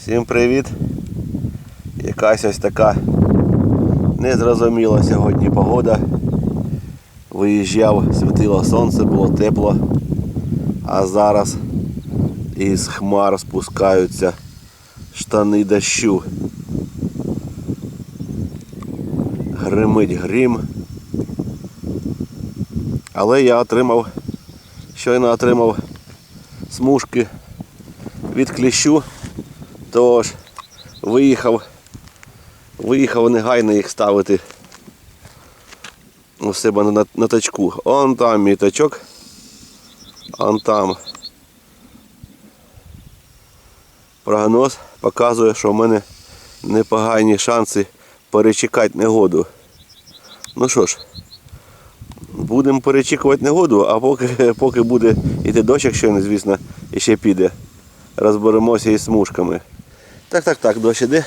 Всім привіт! Якась ось така незрозуміла сьогодні погода. Виїжджав, світило сонце, було тепло, а зараз із хмар спускаються штани дощу. Гримить грім. Але я отримав, щойно отримав смужки від кліщу. Тож виїхав, виїхав негайно їх ставити у себе на, на тачку. Он там мій тачок. Он там. Прогноз показує, що в мене непогані шанси перечекати негоду. Ну що ж, будемо перечікувати негоду, а поки, поки буде йти дощ, якщо звісно, і ще піде. Розберемося із смужками. Так, так, так, дощ іде.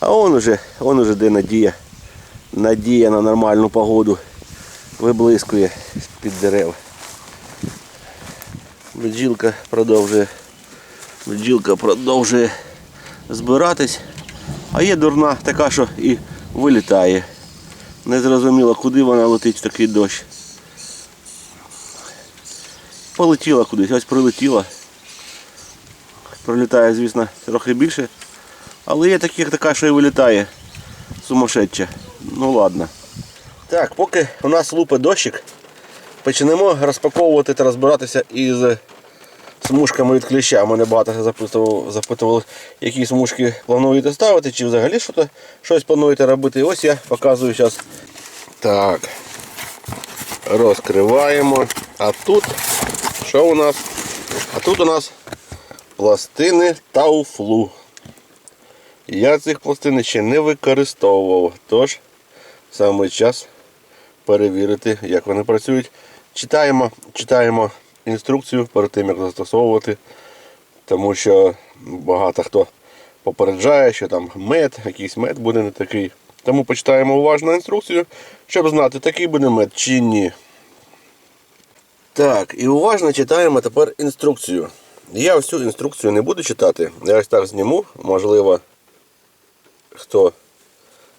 А он уже, он уже де надія. Надія на нормальну погоду. Виблискує з-під дерев. Бджілка продовжує. Бджілка продовжує збиратись. А є дурна така, що і вилітає. Не зрозуміло, куди вона летить в такий дощ. Полетіла кудись, ось прилетіла. Пролітає, звісно, трохи більше. Але є таких така, що і вилітає. Сумасшедча. Ну ладно. Так, поки у нас лупи дощик, почнемо розпаковувати та розбиратися із смужками від кліща. Мене багато запитували, запитували, які смужки плануєте ставити, чи взагалі щось, щось плануєте робити. І ось я показую зараз. Так. Розкриваємо. А тут що у нас? А тут у нас пластини тауфлу. Я цих пластин ще не використовував, тож саме час перевірити, як вони працюють. Читаємо, читаємо інструкцію перед тим, як застосовувати, тому що багато хто попереджає, що там мед, якийсь мед буде не такий. Тому почитаємо уважно інструкцію, щоб знати, такий буде мед чи ні. Так, і уважно читаємо тепер інструкцію. Я всю інструкцію не буду читати. Я ось так зніму. Можливо, хто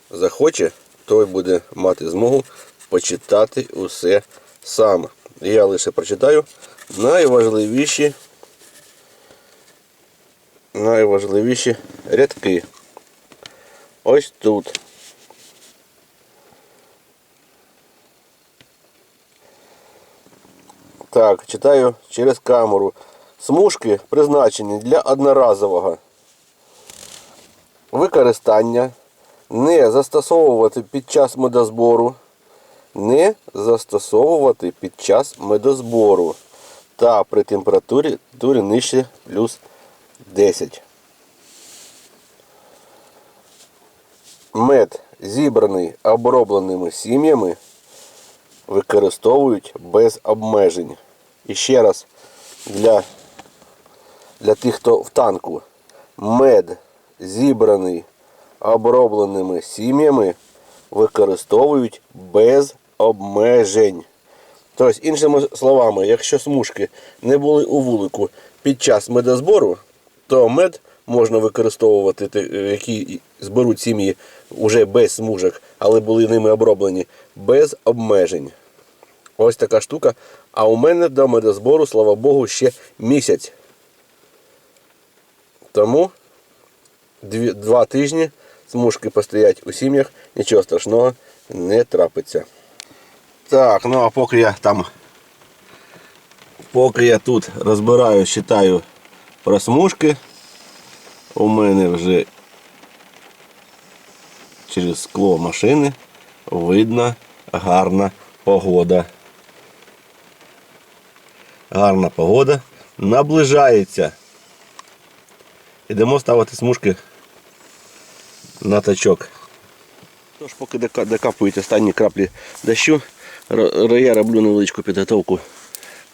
захоче, той буде мати змогу почитати усе сам. Я лише прочитаю найважливіші, найважливіші рядки. Ось тут. Так, читаю через камеру. Смужки призначені для одноразового використання, не застосовувати під час медозбору, не застосовувати під час медозбору та при температурі турі нижче плюс 10. Мед, зібраний обробленими сім'ями, використовують без обмежень. І ще раз для, для тих, хто в танку. Мед, зібраний обробленими сім'ями, використовують без обмежень. Тобто, іншими словами, якщо смужки не були у вулику під час медозбору, то мед можна використовувати, які зберуть сім'ї вже без смужок, але були ними оброблені, без обмежень. Ось така штука. А у мене до медозбору, слава Богу, ще місяць. Тому дві, два тижні смужки постоять у сім'ях, нічого страшного не трапиться. Так, ну а поки я там, поки я тут розбираю, читаю про смужки, у мене вже через скло машини видно гарна погода. Гарна погода. Наближається. Ідемо ставити смужки на тачок. Тож, поки докапують останні краплі дощу, я роблю невеличку підготовку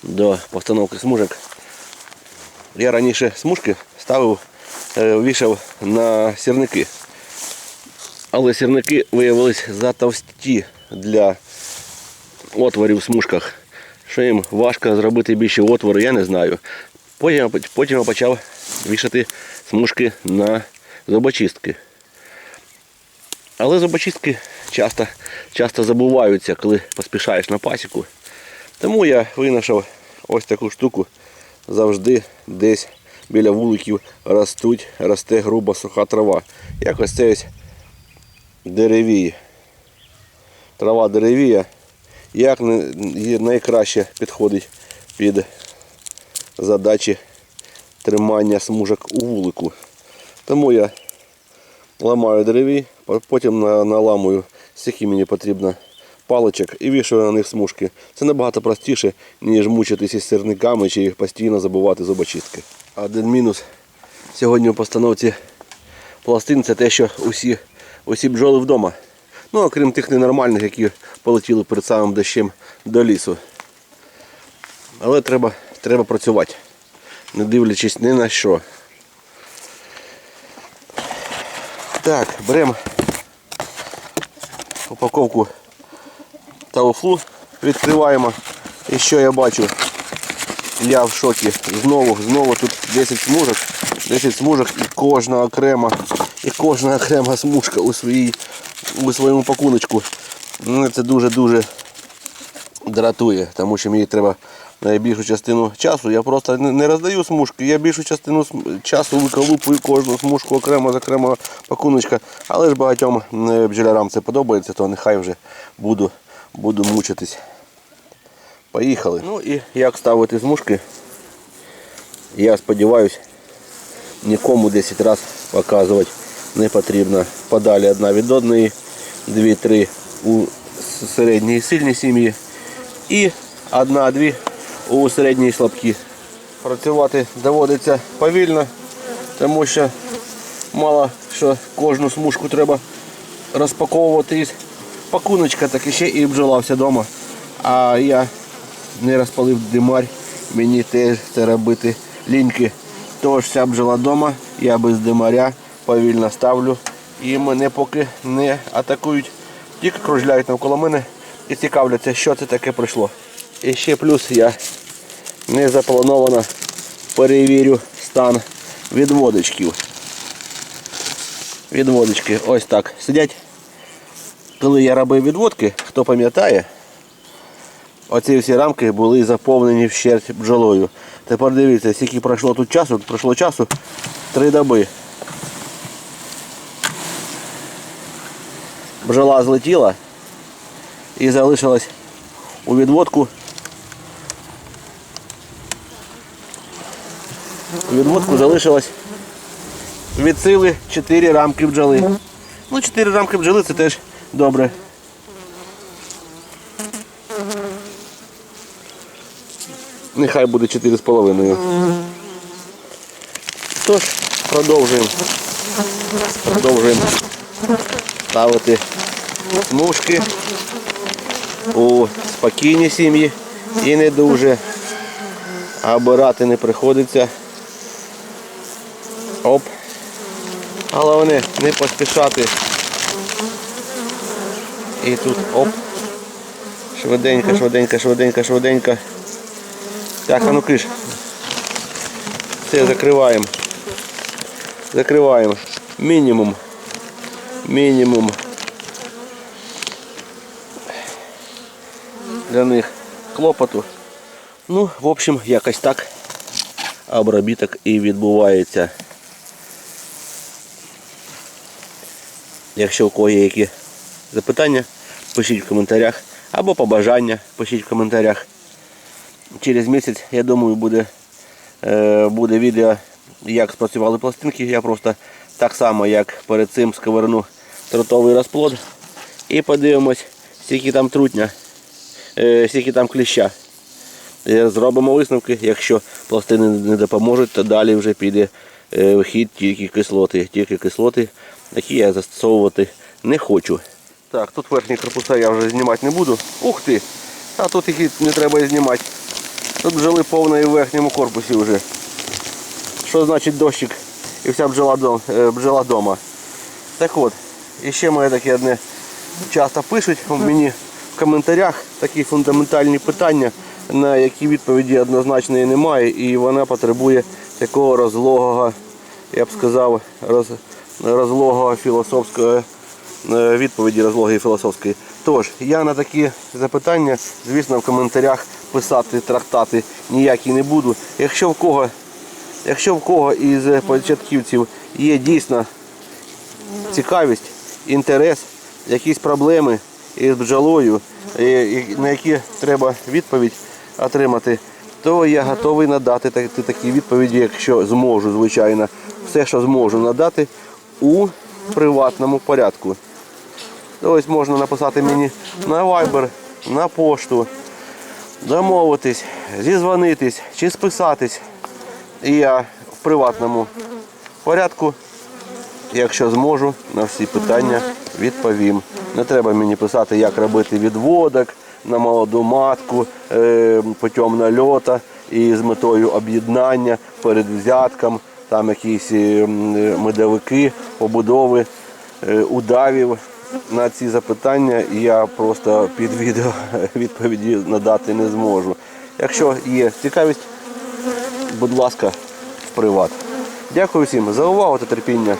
до постановки смужок. Я раніше смужки ставив, е, вішав на сірники. Але сірники виявились затовсті для отворів в смужках. Що їм важко зробити більше отвори, я не знаю. Потім я почав вішати смужки на зубочистки. Але зубочистки часто, часто забуваються, коли поспішаєш на пасіку. Тому я винайшов ось таку штуку. Завжди десь біля вуликів ростуть, росте груба суха трава. Як ось це ось деревій. Трава деревія. Як найкраще підходить під задачі тримання смужок у вулику. Тому я ламаю дереві, потім на- наламую скільки мені потрібно паличок і вішаю на них смужки. Це набагато простіше, ніж мучитися із сирниками чи постійно забувати зубочистки. Один мінус сьогодні у постановці пластин це те, що усі, усі бджоли вдома. Ну, окрім тих ненормальних, які полетіли перед самим дощем до лісу. Але треба, треба працювати, не дивлячись ні на що. Так, беремо упаковку тауфлу, відкриваємо. І що я бачу? Я в шокі. Знову, знову тут 10 смужок. 10 смужок і кожна окрема, і кожна окрема смужка у, своїй, у своєму пакуночку. Ну, Це дуже-дуже дратує, тому що мені треба найбільшу частину часу. Я просто не роздаю смужки, я більшу частину часу виколупую кожну смужку окремо з окремого пакуночка. Але ж багатьом бджолярам це подобається, то нехай вже буду, буду мучитись. Поїхали. Ну і як ставити смужки, я сподіваюся, нікому 10 разів показувати не потрібно. Подалі одна від одної, дві-три у середній і сильній сім'ї і одна-дві у середній і слабкій. Працювати доводиться повільно, тому що мало що кожну смужку треба розпаковувати із пакуночка, так і ще і бджолався вдома. А я не розпалив димарь, мені теж це робити ліньки. Тож вся бджола вдома, я без димаря повільно ставлю і мене поки не атакують. Тільки кружляють навколо мене і цікавляться, що це таке пройшло. І ще плюс я не заплановано перевірю стан відводочків. Відводочки ось так сидять. Коли я робив відводки, хто пам'ятає, оці всі рамки були заповнені вщерть бджолою. Тепер дивіться, скільки пройшло тут часу, пройшло часу три доби. Бджола злетіла і залишилась у відводку. Відводку залишилось від сили 4 рамки бджоли. Ну, 4 рамки бджоли це теж добре. Нехай буде 4,5. Тож, продовжуємо. Продовжуємо ставити смужки у спокійні сім'ї і не дуже. А обирати не приходиться. Оп. Головне не поспішати. І тут оп. Швиденько, швиденько, швиденько, швиденько. Так, а ну киш. Все, закриваємо. Закриваємо. Мінімум. Мінімум. Для них клопоту. Ну, в общем, якось так обробіток і відбувається. Якщо у кого є які запитання, пишіть в коментарях або побажання, пишіть в коментарях. Через місяць, я думаю, буде, е, буде відео, як спрацювали пластинки. Я просто так само, як перед цим сковерну тротовий розплод. І подивимось, скільки там трутня, е, скільки там кліща. Е, Зробимо висновки, якщо пластини не допоможуть, то далі вже піде е, в хід тільки кислоти. Тільки кислоти, які я застосовувати не хочу. Так, тут верхні корпуса я вже знімати не буду. Ух ти! А тут їх не треба і знімати. Тут бджоли повної в верхньому корпусі вже. Що значить дощик і вся бджола, дом, е. Так от, і ще моє таке одне часто пишуть мені в коментарях такі фундаментальні питання. на які відповіді однозначної немає, і вона потребує такого розлогого, я б сказав, роз, розлогого філософського е, відповіді розлогої філософської. Тож, я на такі запитання, звісно, в коментарях писати трактати ніякі не буду. Якщо в кого, якщо в кого із початківців є дійсно цікавість, інтерес, якісь проблеми із бджолою, і на які треба відповідь отримати, то я готовий надати такі відповіді, якщо зможу, звичайно, все, що зможу надати у приватному порядку. Тобто можна написати мені на Viber, на пошту, домовитись, зізвонитись чи списатись. І я в приватному порядку Якщо зможу, на всі питання відповім. Не треба мені писати, як робити відводок на молоду матку, е, путем нальота і з метою об'єднання перед взятком, там якісь е, е, медовики, побудови, е, удавів. На ці запитання я просто під відео відповіді надати не зможу. Якщо є цікавість, будь ласка, в приват. Дякую всім за увагу та терпіння.